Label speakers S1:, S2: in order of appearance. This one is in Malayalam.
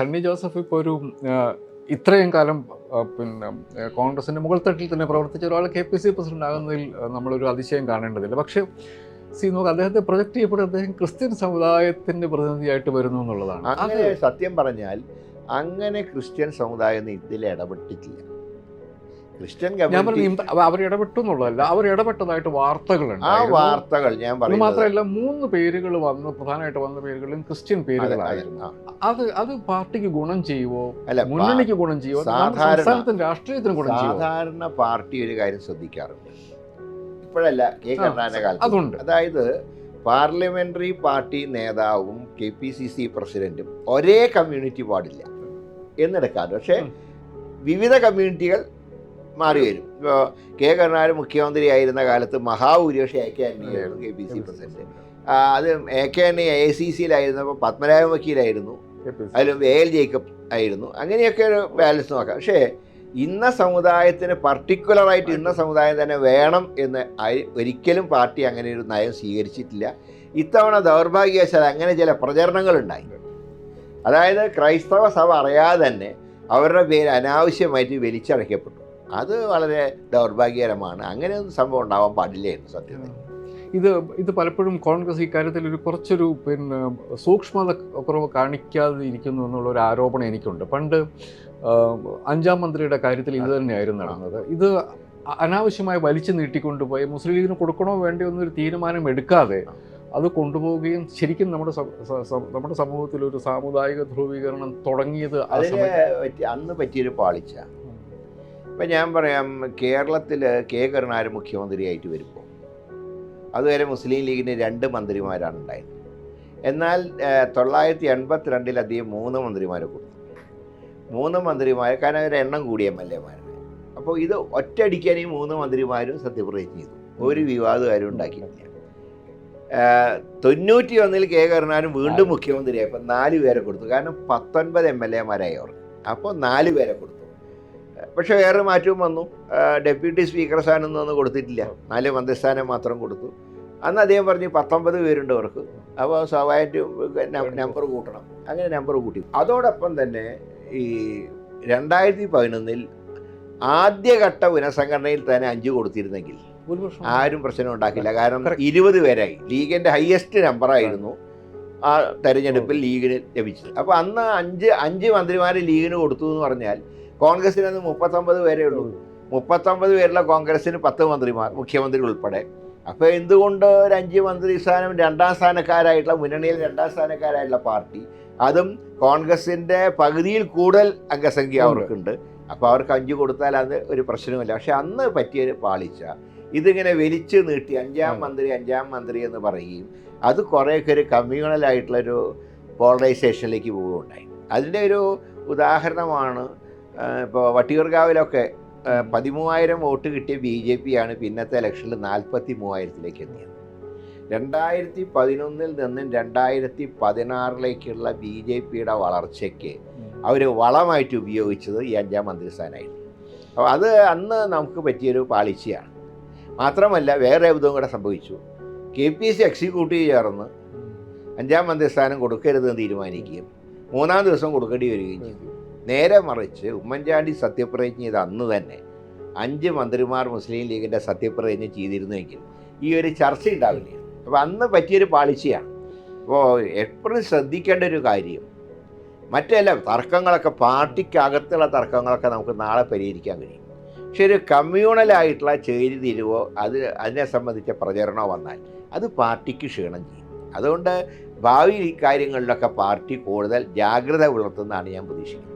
S1: സണ്ണി ജോസഫ് ഇപ്പോൾ ഒരു ഇത്രയും കാലം പിന്നെ കോൺഗ്രസിന്റെ മുഗൾ തട്ടിൽ തന്നെ പ്രവർത്തിച്ച ഒരാൾ കെ പി സി പ്രസിഡന്റ് ആകുന്നതിൽ നമ്മളൊരു അതിശയം കാണേണ്ടതില്ല. പക്ഷേ സി നോക്ക് അദ്ദേഹത്തെ പ്രൊജക്ട് ചെയ്യപ്പെടുന്ന അദ്ദേഹം ക്രിസ്ത്യൻ സമുദായത്തിന്റെ പ്രതിനിധിയായിട്ട് വരുന്നു എന്നുള്ളതാണ്.
S2: അങ്ങനെ സത്യം പറഞ്ഞാൽ അങ്ങനെ ക്രിസ്ത്യൻ സമുദായം ഇതിൽ ഇടപെട്ടിട്ടില്ല. ക്രിസ്ത്യൻ കമ്മ്യൂണിറ്റി
S1: അവർ ഇടപെട്ടു എന്നുള്ളതല്ല അവർ ഇടപെട്ടതായിട്ട് വാർത്തകളുണ്ട്.
S2: ആ വാർത്തകൾ ഞാൻ
S1: പറഞ്ഞു
S2: പറയുന്നത്
S1: മാത്രമല്ല മൂന്ന് പേരുകൾ വന്ന് പ്രധാനമായിട്ട് വന്ന പേരുകളും ക്രിസ്ത്യൻ പേരുകളായിരുന്നു. അത് അത് പാർട്ടിക്ക് ഗുണം ചെയ്യുവോ?
S2: അല്ല
S1: മുന്നണിക്ക് ഗുണം ചെയ്യുവോ?
S2: സാധാരണ-
S1: രാഷ്ട്രീയത്തിന് ഗുണം
S2: സാധാരണ പാർട്ടി ഒരു കാര്യം ശ്രദ്ധിക്കാറുണ്ട്. ഇപ്പോഴല്ല കെ കരുണാകരന്റെ കാലത്ത്.
S1: അതുണ്ട്.
S2: അതായത് പാർലമെന്ററി പാർട്ടി നേതാവും കെ പി സി സി പ്രസിഡന്റും ഒരേ കമ്മ്യൂണിറ്റി പാടില്ല എന്നെടുക്കാറ് പക്ഷേ വിവിധ കമ്മ്യൂണിറ്റികൾ മാറി വരും. ഇപ്പോൾ കെ കരുണാകരൻ മുഖ്യമന്ത്രി ആയിരുന്ന കാലത്ത് മഹാഭൂരിപക്ഷം എ കെ ആന്റണിയായിരുന്നു കെ പി സി പ്രസിഡന്റ്. അത് A K Antony A C സിയിലായിരുന്നപ്പോൾ പത്മനാഭൻ വക്കീലായിരുന്നു അതിലും എ എൽ ജേക്കബ് ആയിരുന്നു. അങ്ങനെയൊക്കെ ഒരു ബാലൻസ് നോക്കാം. പക്ഷേ ഇന്ന സമുദായത്തിന് പർട്ടിക്കുലറായിട്ട് ഇന്ന സമുദായം തന്നെ വേണം എന്ന് ഒരിക്കലും പാർട്ടി അങ്ങനെ ഒരു നയം സ്വീകരിച്ചിട്ടില്ല. ഇത്തവണ ദൗർഭാഗ്യവശാൽ അങ്ങനെ ചില പ്രചരണങ്ങളുണ്ടായി. അതായത് ക്രൈസ്തവ സഭ അറിയാതെ തന്നെ അവരുടെ പേര് അനാവശ്യമായിട്ട് വലിച്ചടയ്ക്കപ്പെട്ടു. അത് വളരെ ദൗർഭാഗ്യകരമാണ്. അങ്ങനെ ഒരു സംഭവം ഉണ്ടാവാൻ പാടില്ലായിരുന്നു സത്യത്തിൽ.
S1: ഇത് ഇത് പലപ്പോഴും കോൺഗ്രസ് ഇക്കാര്യത്തിൽ ഒരു കുറച്ചൊരു പിന്നെ സൂക്ഷ്മത കുറവ് കാണിക്കാതെ ഇരിക്കുന്നു എന്നുള്ള ഒരു ആരോപണം എനിക്കുണ്ട്. പണ്ട് അഞ്ചാം മന്ത്രിയുടെ കാര്യത്തിൽ ഇത് തന്നെയായിരുന്നു നടന്നത്. ഇത് അനാവശ്യമായി വലിച്ചു നീട്ടിക്കൊണ്ടുപോയി മുസ്ലിം ലീഗിന് കൊടുക്കണോ വേണ്ടോ എന്നൊരു തീരുമാനം എടുക്കാതെ അത് കൊണ്ടുപോവുകയും ശരിക്കും നമ്മുടെ നമ്മുടെ സമൂഹത്തിൽ ഒരു സാമുദായിക ധ്രുവീകരണം തുടങ്ങിയത്
S2: അന്ന് പറ്റിയൊരു പാളിച്ച. ഇപ്പം ഞാൻ പറയാം കേരളത്തിൽ കെ കരുണാകരൻ മുഖ്യമന്ത്രിയായിട്ട് വരുമ്പോൾ അതുവരെ മുസ്ലിം ലീഗിന് രണ്ട് മന്ത്രിമാരാണ് ഉണ്ടായത് എന്നാൽ തൊള്ളായിരത്തി എൺപത്തിരണ്ടിൽ അധികം മൂന്ന് മന്ത്രിമാരെ കൊടുത്തു. മൂന്ന് മന്ത്രിമാരെ കാരണം അവരുടെ എണ്ണം കൂടിയ എം എൽ എമാരാണ്. അപ്പോൾ ഇത് ഒറ്റയടിക്കാൻ മൂന്ന് മന്ത്രിമാരും സത്യപ്രതിജ്ഞ ചെയ്തു. ഒരു വിവാദകാരും ഉണ്ടാക്കിയിട്ടില്ല. ഏഹ്, തൊണ്ണൂറ്റി ഒന്നിൽ കെ കരുണാകരൻ വീണ്ടും മുഖ്യമന്ത്രിയായി അപ്പം നാല് പേരെ കൊടുത്തു. കാരണം പത്തൊൻപത് എം എൽ എമാരായി അവർ. അപ്പോൾ നാല് പേരെ കൊടുത്തു. പക്ഷേ വേറെ മാറ്റവും വന്നു. ഡെപ്യൂട്ടി സ്പീക്കർ സ്ഥാനം ഒന്നും കൊടുത്തിട്ടില്ല. നാല് മന്ത്രിസ്ഥാനം മാത്രം കൊടുത്തു. അന്ന് അദ്ദേഹം പറഞ്ഞു പത്തൊമ്പത് പേരുണ്ട് അവർക്ക്. അപ്പോൾ സ്വാഭാവികമായിട്ടും നമ്പർ കൂട്ടണം. അങ്ങനെ നമ്പർ കൂട്ടി. അതോടൊപ്പം തന്നെ ഈ രണ്ടായിരത്തി പതിനൊന്നിൽ ആദ്യഘട്ട പുനഃസംഘടനയിൽ തന്നെ അഞ്ച് കൊടുത്തിരുന്നെങ്കിൽ ആരും പ്രശ്നം ഉണ്ടാക്കില്ല. കാരണം. ഇരുപത് പേരായി. ലീഗിന്റെ ഹയസ്റ്റ് നമ്പറായിരുന്നു. ആ തെരഞ്ഞെടുപ്പിൽ ലീഗിന് ലഭിച്ചത്. അപ്പോൾ അന്ന് അഞ്ച് അഞ്ച് മന്ത്രിമാർ ലീഗിന് കൊടുത്തു എന്ന് പറഞ്ഞാൽ കോൺഗ്രസിന് അന്ന് മുപ്പത്തൊമ്പത് പേരേ ഉള്ളൂ. മുപ്പത്തൊമ്പത് പേരുള്ള കോൺഗ്രസിന് പത്ത് മന്ത്രിമാർ മുഖ്യമന്ത്രി ഉൾപ്പെടെ. അപ്പോൾ എന്തുകൊണ്ട് ഒരു അഞ്ച് മന്ത്രി സ്ഥാനം രണ്ടാം സ്ഥാനക്കാരായിട്ടുള്ള മുന്നണിയിൽ രണ്ടാം സ്ഥാനക്കാരായിട്ടുള്ള പാർട്ടി അതും കോൺഗ്രസിന്റെ പകുതിയിൽ കൂടുതൽ അംഗസംഖ്യ അവർക്കുണ്ട്. അപ്പോൾ അവർക്ക് അഞ്ച് കൊടുത്താൽ അത് ഒരു പ്രശ്നമില്ല പക്ഷെ അന്ന് പറ്റിയൊരു പാളിച്ച ഇതിങ്ങനെ വലിച്ചു നീട്ടി അഞ്ചാം മന്ത്രി അഞ്ചാം മന്ത്രി എന്ന് പറയുകയും അത് കുറേയൊക്കെ ഒരു കമ്മ്യൂണലായിട്ടുള്ളൊരു പോളറൈസേഷനിലേക്ക് പോവുകയുണ്ടായി. അതിന്റെ ഒരു ഉദാഹരണമാണ് ഇപ്പോൾ വട്ടിയൂർക്കാവിലൊക്കെ ആ, പതിമൂവായിരം വോട്ട് കിട്ടിയ ബി ജെ പി ആണ് പിന്നത്തെ ഇലക്ഷനിൽ നാൽപ്പത്തി മൂവായിരത്തിലേക്ക് എത്തിയത്. രണ്ടായിരത്തി പതിനൊന്നിൽ നിന്നും രണ്ടായിരത്തി പതിനാറിലേക്കുള്ള ബി ജെ പിയുടെ വളർച്ചയ്ക്ക് അവർ വളമായിട്ട് ഉപയോഗിച്ചത് ഈ അഞ്ചാം മന്ത്രിസ്ഥാനമായിരുന്നു അപ്പോൾ അത് അന്ന് നമുക്ക് പറ്റിയൊരു പാളിച്ചയാണ്. മാത്രമല്ല വേറെ ഇതും കൂടെ സംഭവിച്ചു. കെ പി സി എക്സിക്യൂട്ടീവ് ചേർന്ന് അഞ്ചാം മന്ത്രിസ്ഥാനം കൊടുക്കരുതെന്ന് തീരുമാനിക്കുകയും മൂന്നാം ദിവസം കൊടുക്കേണ്ടി വരികയും ചെയ്തു. നേരെ മറിച്ച് ഉമ്മൻചാണ്ടി സത്യപ്രതിജ്ഞ ചെയ്ത അന്ന് തന്നെ അഞ്ച് മന്ത്രിമാർ മുസ്ലിം ലീഗിന്റെ സത്യപ്രതിജ്ഞ ചെയ്തിരുന്നുവെങ്കിൽ ഈ ഒരു ചർച്ച ഉണ്ടാവില്ല. അപ്പോൾ അന്ന് പറ്റിയൊരു പാളിച്ചയാണ്. അപ്പോൾ എപ്പോഴും ശ്രദ്ധിക്കേണ്ട ഒരു കാര്യം മറ്റെല്ലാം തർക്കങ്ങളൊക്കെ പാർട്ടിക്കകത്തുള്ള തർക്കങ്ങളൊക്കെ നമുക്ക് നാളെ പരിഹരിക്കാൻ കഴിയും. പക്ഷെ ഒരു കമ്മ്യൂണലായിട്ടുള്ള ചേരിതിരിവോ അത് അതിനെ സംബന്ധിച്ച പ്രചരണമോ വന്നാൽ അത് പാർട്ടിക്ക് ക്ഷീണം ചെയ്യും. അതുകൊണ്ട് ഭാവി കാര്യങ്ങളിലൊക്കെ പാർട്ടി കൂടുതൽ ജാഗ്രത പുലർത്തുന്നതാണ് ഞാൻ പ്രതീക്ഷിക്കുന്നത്.